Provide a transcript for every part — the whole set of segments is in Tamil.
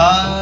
Ah.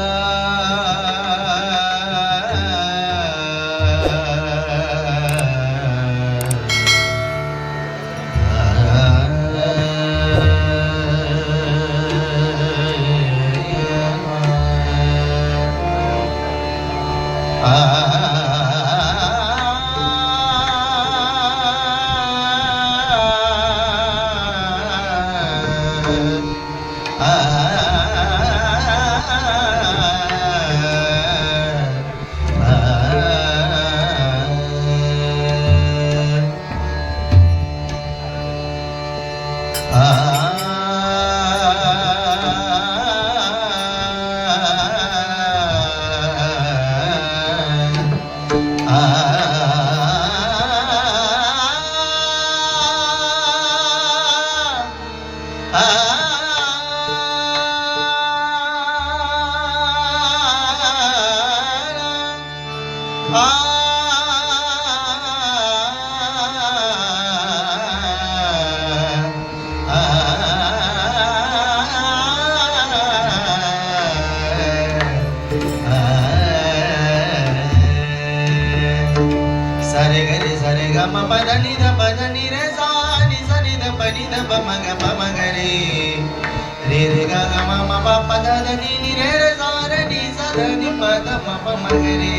ப கத நீ நிரே. சார நீ சத நீ பத மப மகரே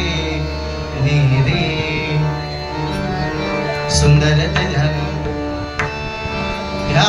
நீ ரே சுந்தர தனம் யா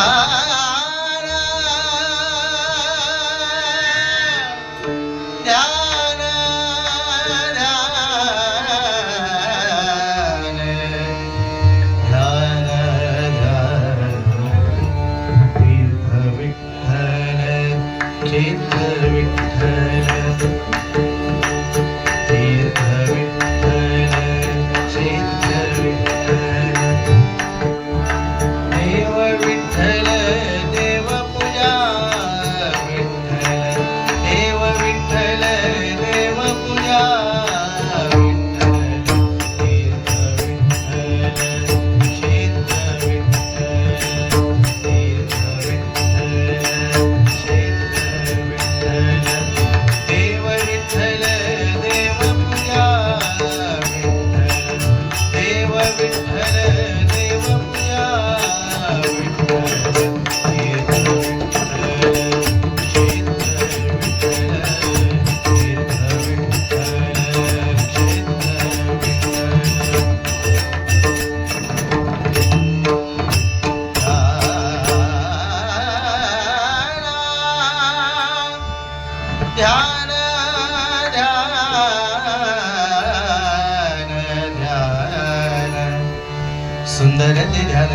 सुंदर ते ध्यान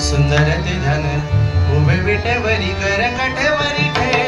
सुंदर ते ध्यान उभे विटेवरी करकटेवरी ठेव.